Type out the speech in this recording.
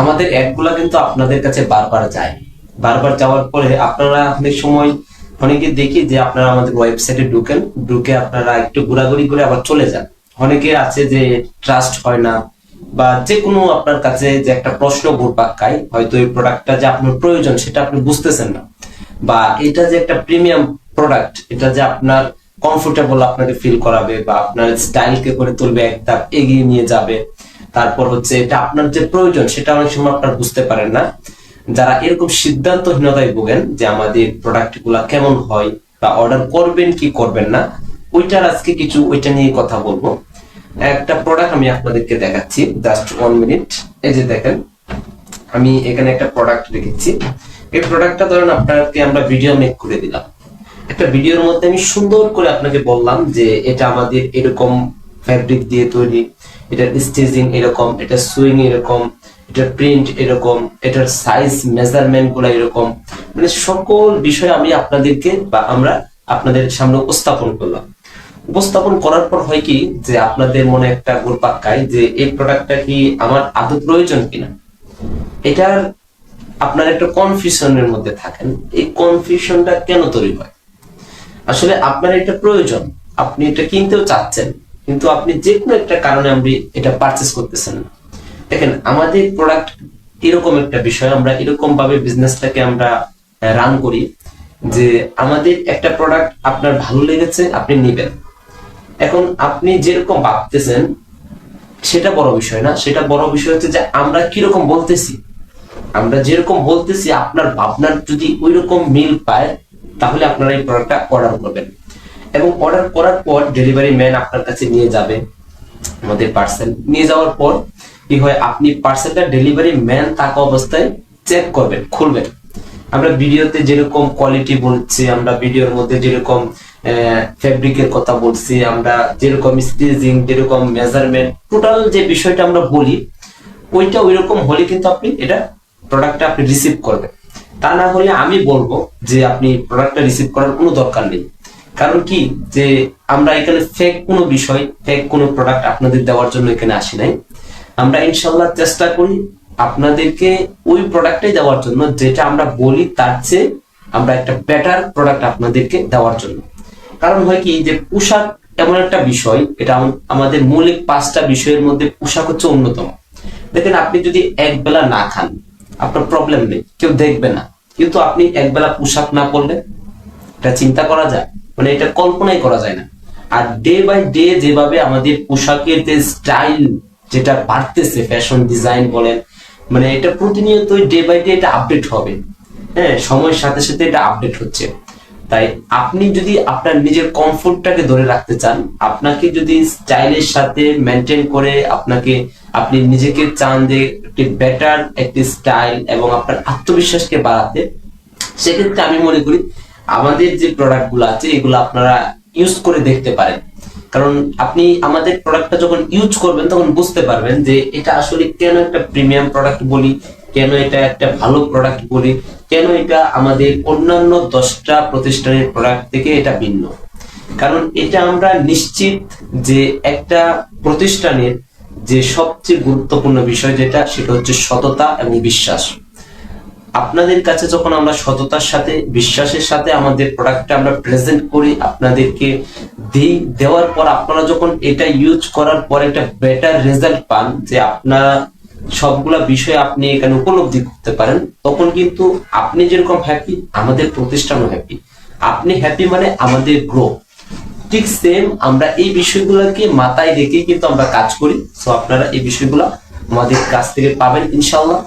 আমাদের অ্যাডগুলা কিন্তু আপনাদের কাছে বারবার যায়। বারবার যাওয়ার পরে আপনারা অনেক সময় অনেকে দেখি যে আপনারা আমাদের ওয়েবসাইটে ঢুকেন, ঢুকে আপনারা একটু ঘোরাঘুরি করে আবার চলে যান। অনেকে আছে যে ট্রাস্ট হয় না বা যে কোনো আপনার কাছে যে একটা প্রশ্ন ঘুরপাক খায়, হয়তো এই প্রোডাক্টটা যে আপনার প্রয়োজন সেটা আপনি বুঝতেছেন না। বা এটা যে একটা প্রিমিয়াম প্রোডাক্ট এটা যে আপনার কমফোর্টেবল আপনাকে ফিল করাবে বা আপনার স্টাইলকে করে তুলবে, এক ধাপ এগিয়ে নিয়ে যাবে। তারপর হচ্ছে এটা আপনার যে প্রয়োজন, সেটা অনেক সময় আপনার বুঝতে পারেন না। যারা এরকম সিদ্ধান্তহীনতায় ভোগেন যে আমাদের প্রোডাক্টগুলা কেমন হয় বা অর্ডার করবেন কি করবেন না, ওইটার আজকে কিছু ওইটা নিয়ে কথা বলব। একটা প্রোডাক্ট আমি আপনাদেরকে দেখাচ্ছি জাস্ট ওয়ান মিনিট এই যে দেখেন, আমি এখানে একটা প্রোডাক্ট রেখেছি। এই প্রোডাক্টটা ধরেন আপনাকে আমরা ভিডিও মেক করে দিলাম। একটা ভিডিওর মধ্যে আমি সুন্দর করে আপনাকে বললাম যে এটা আমাদের এরকম ফ্যাব্রিক দিয়ে তৈরি, এটার স্টেজিং এরকম এটা সুইং এরকম, এটার প্রিন্ট এরকম, এটার সাইজ মেজারমেন্টগুলো এরকম। মানে সকল বিষয় আমি আপনাদেরকে বা আমরা আপনাদের সামনে উপস্থাপন করলাম। উপস্থাপন করার পর হয় কি যে আপনাদের মনে একটা ঘুরপাক খায় যে এই প্রোডাক্টটা কি আমার আদৌ প্রয়োজন কিনা। এটার আপনার একটা কনফিউশনের মধ্যে থাকেন, এই কনফিউশনটা কেন তৈরি হয়? আসলে আপনার এটা প্রয়োজন, আপনি এটা কিনতেও চাচ্ছেন কিন্তু আপনি যে কোনো একটা কারণে আপনি এটা পারচেস করতেছেন না। দেখেন, আমাদের প্রোডাক্ট এরকম একটা বিষয়, আমরা এরকম ভাবে বিজনেসটাকে আমরা রান করি যে আমাদের একটা প্রোডাক্ট আপনার ভালো লেগেছে, আপনি নেবেন। এখন আপনি যেরকম ভাবতেছেন, সেটা বড় বিষয় না। সেটা বড় বিষয় হচ্ছে যে আমরা কীরকম বলতেছি? আমরা যেরকম বলতেছি, আপনার ভাবনার যদি ওই রকম মিল পায়, তাহলে আপনারা এই প্রোডাক্টটা অর্ডার করবেন। এবং অর্ডার করার পর ডেলিভারি ম্যান আপনার কাছে নিয়ে যাবে আমাদের পার্সেল নিয়ে যাওয়ার পর কি হয়, আপনি পার্সেলটা ডেলিভারি ম্যান থাকা অবস্থায় চেক করবেন, খুলবেন। আমরা ভিডিওতে যেরকম কোয়ালিটি বলছি, আমরা ভিডিওর মধ্যে যেরকম ফেব্রিকের কথা বলছি, আমরা যেরকম স্টিচিং যেরকম মেজারমেন্ট টোটাল যে বিষয়টা আমরা বলি, ওইটা ওইরকম হলে কিন্তু আপনি এটা প্রোডাক্টটা আপনি রিসিভ করবেন। তা না হলে আমি বলব যে আপনি প্রোডাক্টটা রিসিভ করার কোনো দরকার নেই। কারণ কি? যে আমরা এখানে ফেক কোনো বিষয় ফেক কোনো প্রোডাক্ট আপনাদের দেওয়ার জন্য এখানে আসি নাই। আমরা ইনশাল্লাহ চেষ্টা করি আপনাদেরকে ওই প্রোডাক্টটাই দেওয়ার জন্য, যেটা আমরা বলি তার চেয়ে আমরা একটা বেটার প্রোডাক্ট আপনাদেরকে দেওয়ার জন্য। কারণ হয় কি? যে পোশাক এমন একটা বিষয়, এটা আমাদের মৌলিক পাঁচটা বিষয়ের মধ্যে পোশাক হচ্ছে অন্যতম। দেখেন, আপনি যদি এক বেলা না খান, আপনার প্রবলেম নেই, কেউ দেখবে না। কিন্তু আপনি এক বেলা পোশাক না পরলে এটা চিন্তা করা যায়। মানে এটা কল্পনাই করা যায় না। আর ডে বাই ডে যেভাবে আমাদের পোশাকের যে স্টাইল যেটা বাড়তেছে ফ্যাশন ডিজাইন বলেন মানে এটা প্রতিনিয়ত ডে বাই ডে এটা আপডেট হবে। হ্যাঁ সময়ের সাথে সাথে এটা আপডেট হচ্ছে। তাই আপনি যদি আপনার নিজের কমফোর্টটাকে ধরে রাখতে চান, আপনাকে যদি স্টাইলের সাথে মেনটেন করে আপনাকে, আপনি নিজেকে চান যে একটি বেটার একটি স্টাইল এবং আপনার আত্মবিশ্বাসকে বাড়াতে, সেক্ষেত্রে আমি মনে করি আমাদের যে প্রোডাক্টগুলো আছে, এগুলো আপনারা ইউজ করে দেখতে পারেন। কারণ আপনি আমাদের প্রোডাক্টটা যখন ইউজ করবেন, তখন বুঝতে পারবেন যে এটা আসলে কেন একটা প্রিমিয়াম প্রোডাক্ট বলি, কেন এটা একটা ভালো প্রোডাক্ট বলি, কেন এটা আমাদের অন্যান্য দশটা প্রতিষ্ঠানের প্রোডাক্ট থেকে এটা ভিন্ন। কারণ এটা আমরা নিশ্চিত যে একটা প্রতিষ্ঠানের যে সবচেয়ে গুরুত্বপূর্ণ বিষয় যেটা, সেটা হচ্ছে সততা এবং বিশ্বাস। আপনাদের কাছে যখন আমরা সততার সাথে, বিশ্বাসের সাথে আমাদের প্রোডাক্টটা আমরা প্রেজেন্ট করি, আপনাদেরকে দিই, দেওয়ার পর আপনারা যখন এটা ইউজ করার পর একটা বেটার রেজাল্ট পান, যে আপনারা সবগুলা বিষয় আপনি এখানে উপলব্ধি করতে পারেন, তখন কিন্তু আপনি যেরকম হ্যাপি আমাদের প্রতিষ্ঠানও হ্যাপি আপনি হ্যাপি মানে আমাদের গ্রো ঠিক সেম আমরা এই বিষয়গুলোকে মাথায় রেখে কিন্তু আমরা কাজ করি। সো আপনারা এই বিষয়গুলো আমাদের কাছ থেকে পাবেন ইনশাল্লাহ